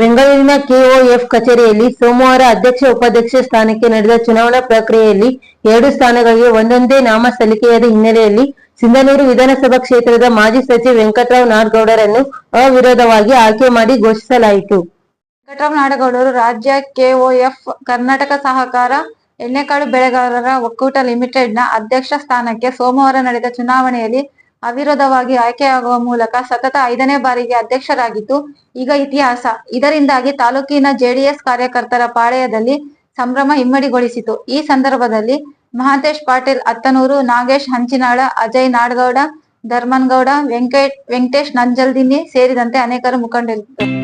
ಬೆಂಗಳೂರಿನ ಕೆಒಎಫ್ ಕಚೇರಿಯಲ್ಲಿ ಸೋಮವಾರ ಅಧ್ಯಕ್ಷ ಉಪಾಧ್ಯಕ್ಷ ಸ್ಥಾನಕ್ಕೆ ನಡೆದ ಚುನಾವಣಾ ಪ್ರಕ್ರಿಯೆಯಲ್ಲಿ ಎರಡು ಸ್ಥಾನಗಳಿಗೆ ಒಂದೊಂದೇ ನಾಮ ಸಲ್ಲಿಕೆಯಾದ ಹಿನ್ನೆಲೆಯಲ್ಲಿ ಸಿಂಧನೂರು ವಿಧಾನಸಭಾ ಕ್ಷೇತ್ರದ ಮಾಜಿ ಸಚಿವ ವೆಂಕಟರಾವ್ ನಾಡಗೌಡರನ್ನು ಅವಿರೋಧವಾಗಿ ಆಯ್ಕೆ ಮಾಡಿ ಘೋಷಿಸಲಾಯಿತು. ವೆಂಕಟರಾವ್ ನಾಡಗೌಡರು ರಾಜ್ಯ ಕೆಒಎಫ್ ಕರ್ನಾಟಕ ಸಹಕಾರ ಎಣ್ಣೆಕಾಳು ಬೆಳೆಗಾರರ ಒಕ್ಕೂಟ ಲಿಮಿಟೆಡ್ನ ಅಧ್ಯಕ್ಷ ಸ್ಥಾನಕ್ಕೆ ಸೋಮವಾರ ನಡೆದ ಚುನಾವಣೆಯಲ್ಲಿ ಅವಿರೋಧವಾಗಿ ಆಯ್ಕೆಯಾಗುವ ಮೂಲಕ ಸತತ ಐದನೇ ಬಾರಿಗೆ ಅಧ್ಯಕ್ಷರಾಗಿದ್ದು, ಈಗ ಇತಿಹಾಸ. ಇದರಿಂದಾಗಿ ತಾಲೂಕಿನ ಜೆಡಿಎಸ್ ಕಾರ್ಯಕರ್ತರ ಪಾಳೆಯದಲ್ಲಿ ಸಂಭ್ರಮ ಇಮ್ಮಡಿಗೊಳಿಸಿತು ಈ ಸಂದರ್ಭದಲ್ಲಿ ಮಹಾಂತೇಶ್ ಪಾಟೀಲ್ ಅತ್ತನೂರು ನಾಗೇಶ್ ಹಂಚಿನಾಳ, ಅಜಯ್ ನಾಡಗೌಡ ಧರ್ಮನ್ಗೌಡ ವೆಂಕಟ್ ವೆಂಕಟೇಶ್ ನಂಜಲ್ದಿನಿ ಸೇರಿದಂತೆ ಅನೇಕರು ಮುಖಂಡರಿದ್ದರು.